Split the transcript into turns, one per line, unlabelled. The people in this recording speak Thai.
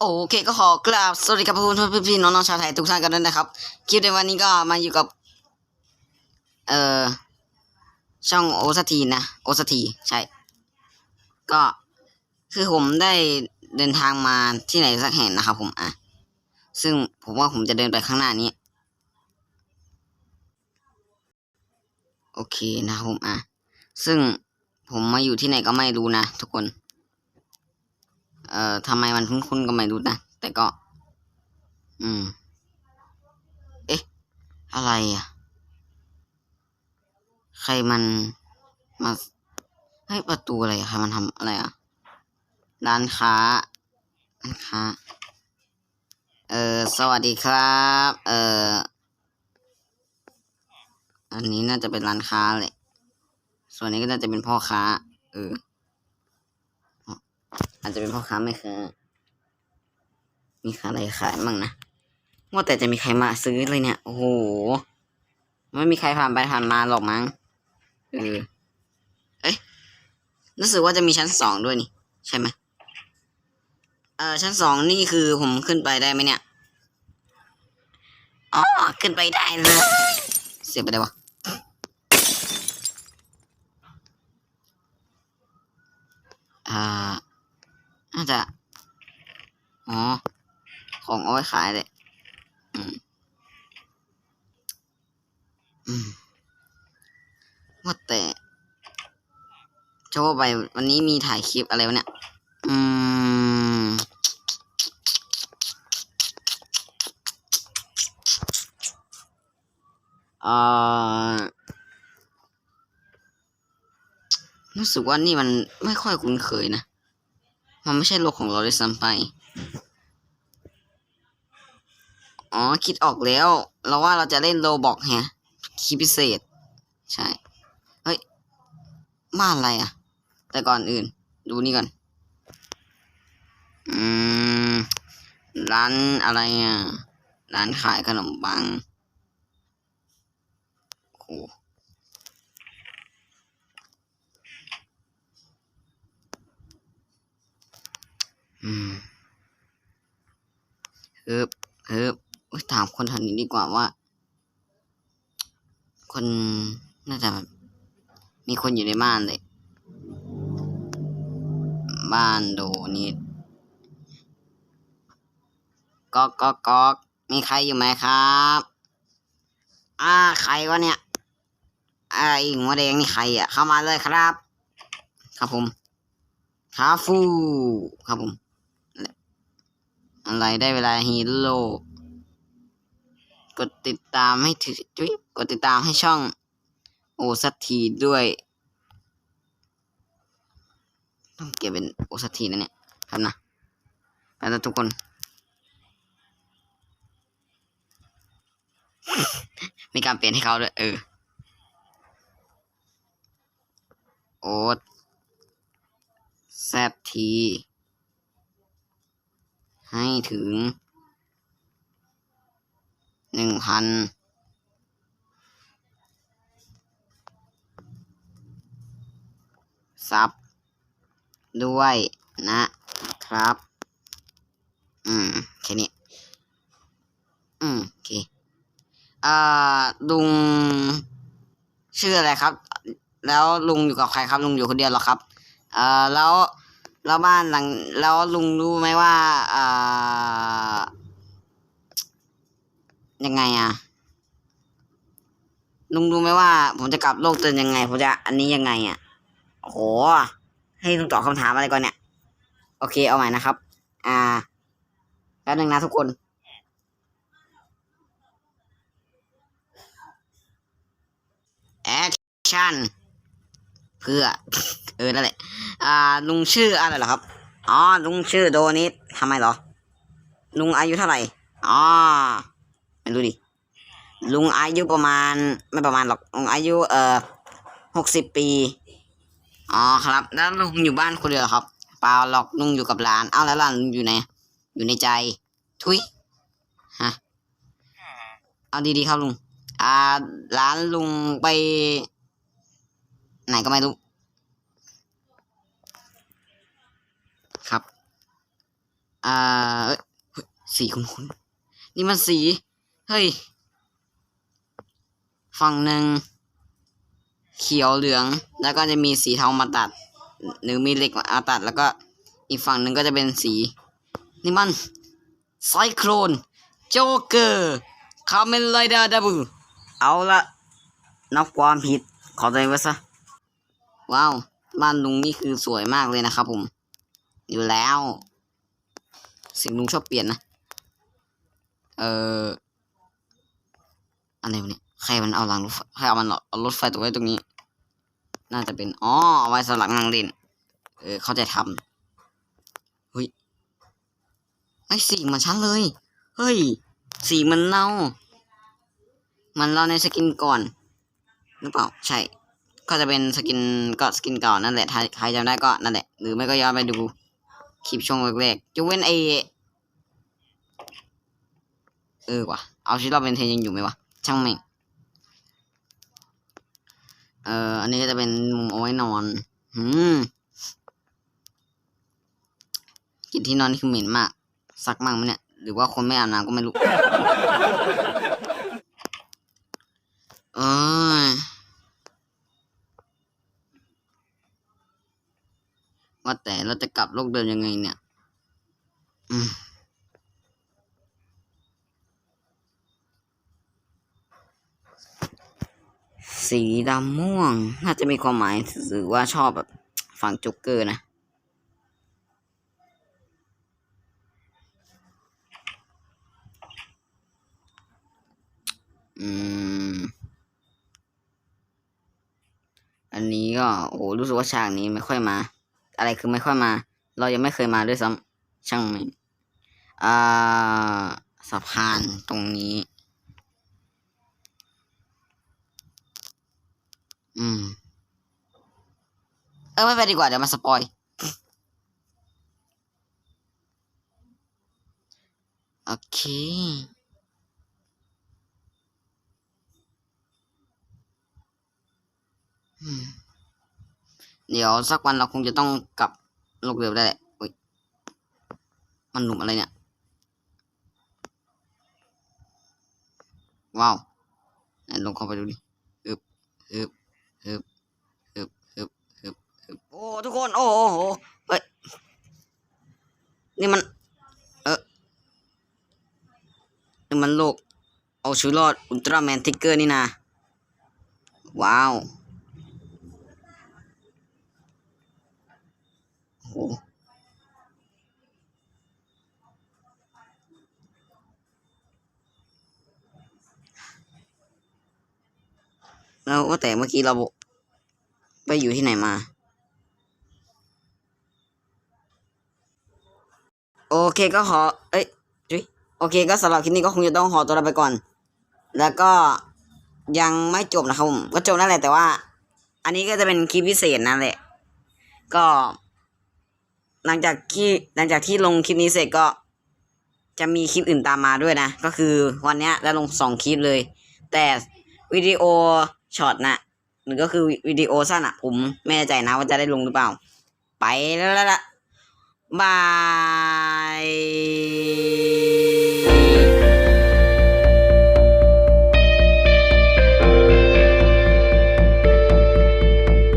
โอเคก็ขอกราบสวัสดีครับเพื่อนๆพี่ๆน้องชาวไทยทุกท่านกันด้วยนะครับ คลิปในวันนี้ก็มาอยู่กับ เอ่อ ช่องโอสทีนะ โอสทีใช่ ก็คือผมได้เดินทางมาที่ไหนสักแห่งนะครับผมอะ ซึ่งผมว่าผมจะเดินไปข้างหน้านี้ โอเคนะครับผมอะ ซึ่งผมมาอยู่ที่ไหนก็ไม่รู้นะทุกคน เอ่อทำไมมันคุ้นๆก็ไม่รู้นะ แต่ก็ อืม เอ๊ะ อะไรอะ ใครมันมาเฮ้ประตูอะไรใครมันทำอะไรอะ ร้านค้าร้านค้า เอ่อสวัสดีครับ เอ่ออันนี้น่าจะเป็นร้านค้าแหละ ส่วนนี้ก็น่าจะเป็นพ่อค้า เออ อาจจะเป็นพ่อค้าไม่เค้ามีค้าอะไรขายมั่งนะว่าแต่จะมีใครมาซื้อเลยเนี่ย โอ้โห ไม่มีใครผ่านไปผ่านมาหรอกมั้งเออเอ๊ะรู้สึกว่าจะมีชั้นสองด้วยนี่ ใช่ไหมเออชั้นสองนี่คือผมขึ้นไปได้ไหมเนี่ยอ๋อขึ้นไปได้เลย เสียไปได้วะอ่า จะ อ๋อ ของเอาไว้ขายเลยอืมอืมว่าแต่จะว่าไปวันนี้มีถ่ายคลิปอะไรวะเนี่ย อืมอ่ารู้สึกว่านี่มันไม่ค่อยคุ้นเคยนะ มันไม่ใช่โลกของเราด้วยซ้ำไป อ๋อ คิดออกแล้ว เราว่าเราจะเล่นโลบอกแฮะคีพิเศษ ใช่ เฮ้ยบ้านอะไรอะแต่ก่อนอื่น ดูนี่ก่อน อืม ร้านอะไรอะร้านขายขนมปังโอ้ อืมเฮึบเฮึบอุ๊ยถามคนแถวนี้ดีกว่าว่า คนน่าจะแบบมีคนอยู่ในบ้านเลย บ้านโดนิดก๊อกก๊อกก๊อกมีใครอยู่ไหมครับ อ่า ใครวะเนี่ยไอ้หัวแดงนี่ใครอะ เข้ามาเลยครับ ครับผมคาฟู ครับผม อะไรได้เวลาฮีโร่กดติดตามให้ถึงจุ๊ยกดติดตามให้ช่อง โอสักทีด้วย ต้องเก็บเป็นโอสักทีนะเนี่ย ครับนะแล้วทุกคน มีการเปลี่ยนให้เขาด้วย เออ โอแซที ให้ถึงหนึ่งพันซับด้วยนะครับ อืม แค่นี้ อืม โอเค อ่า ลุง ชื่ออะไรครับ แล้วลุงอยู่กับใครครับ ลุงอยู่คนเดียวหรอครับ อ่อแล้ว แล้วบ้านหลัง แล้วลุงรู้ไหมว่าอ่ายังไงอะลุงรู้ไหมว่า ผมจะกลับโลกเตือนยังไง ผมจะอันนี้ยังไงอะโอ้โห ให้ลุงตอบคำถามอะไรก่อนเนี่ย โอเคเอาใหม่นะครับ อ่าแป๊บนึงนะทุกคนแอคชั่น เพื่อเออนั่นแหละ อ่า ลุงชื่ออะไรเหรอครับ อ๋อ ลุงชื่อโดนิททำไมเหรอ ลุงอายุเท่าไหร่ อ๋อไม่รู้ดิ ลุงอายุประมาณ ไม่ประมาณหรอก ลุงอายุ เอ่อหกสิบปี อ๋อครับ แล้วลุงอยู่บ้านคนเดียวเหรอครับ เปล่าหรอก ลุงอยู่กับหลาน เอ้าแล้วหลานลุงอยู่ไหน อยู่ในใจ ทุย ฮะ เอาดีๆครับลุง อ่า ร้านลุงไป ไหนก็ไม่รู้ ครับ อ่าเอ้ยเฮ้ยสีคุ้นๆนี่มันสี เฮ้ย ฝั่งหนึ่งเขียวเหลือง แล้วก็จะมีสีเทามาตัด หรือมีเหล็กมาตัด แล้วก็อีกฝั่งหนึ่งก็จะเป็นสี นี่มันไซโครนโจเกอร์คาเมนไรเดอร์ดับเบิลเอาละนับความผิดขอตัวเองไว้ซะ ว้าวบ้านลุงนี่คือสวยมากเลยนะครับผม อยู่แล้วเสียงลุงชอบเปลี่ยนนะ เอออะไรวะเนี่ยใครมันเอารางรถไฟใครเอามันเอารถไฟตัวไว้ตรงนี้ น่าจะเป็นอ๋อเอาไว้สำหรับนั่งเล่น เออ เขาจะทำเฮ้ยไอ้สีมันชั้นเลย เฮ้ย สีมันเน่า มันเล่าในสกินก่อนหรือเปล่าใช่ ก็จะเป็นสกินก็สกินเก่านั่นแหละถ้าใครจำได้ก็นั่นแหละ หรือไม่ก็ย้อนไปดูคลิปช่วงแรกๆจะเว้นไอเออว่ะเอาชีวิตเราเป็นเทนยังอยู่ไหมวะช่างแม่งเอ่ออันนี้ก็จะเป็นมุมเอาไว้นอนหืมกลิ่นที่นอนนี่คือเหม็นมากซักมั่งไหมเนี่ย หรือว่าคนไม่อาบน้ำก็ไม่รู้ เอ้ย ว่าแต่เราจะกลับโลกเดิมยังไงเนี่ยสีดำม่วง น่าจะมีความหมายหรือว่าชอบแบบฝั่งจ็กเกอร์นะอืม อันนี้ก็ โอ้รู้สึกว่าฉากนี้ไม่ค่อยมา อะไรคือไม่ค่อยมา เรายังไม่เคยมาด้วยซ้ำช่างมันอ่าสะพานตรงนี้ อืม เออไม่ไปดีกว่า เดี๋ยวมาสปอยโอเคอืม เดี๋ยวสักวันเราคงจะต้องกลับโลกเดิมได้แหละอุ๊ยมันหนุ่มอะไรเนี่ย ว้าวไหนลงเข้าไปดูดิฮึบฮึบฮึบฮึบฮึบฮึบฮึบโอ้ทุกคน โอ้โอ้โอ้เฮ้ย นี่มัน เออนี่มันโลก เอาชีวิตรอด อุลตร้าแมนทิกเกอร์นี่นะ ว้าว โอ้โห แล้วว่าแต่เมื่อกี้เราไปอยู่ที่ไหนมา โอเคก็ขอ เอ้ยจุ๊ยโอเคก็สำหรับคลิปนี้ก็คงจะต้องขอตัวลาไปก่อน แล้วก็ยังไม่จบนะครับผมก็จบนั่นแหละแต่ว่า อันนี้ก็จะเป็นคลิปพิเศษนั่นแหละ ก็ หลังจากที่หลังจากที่ลงคลิปนี้เสร็จก็ จะมีคลิปอื่นตามมาด้วยนะ ก็คือวันนี้ยได้ลงสองคลิปเลย แต่วิดีโอช็อตนะหรือก็คือวิดีโอสั้นอะผมไม่แน่ใจนะว่าจะได้ลงหรือเปล่า ไปแล้วละบาย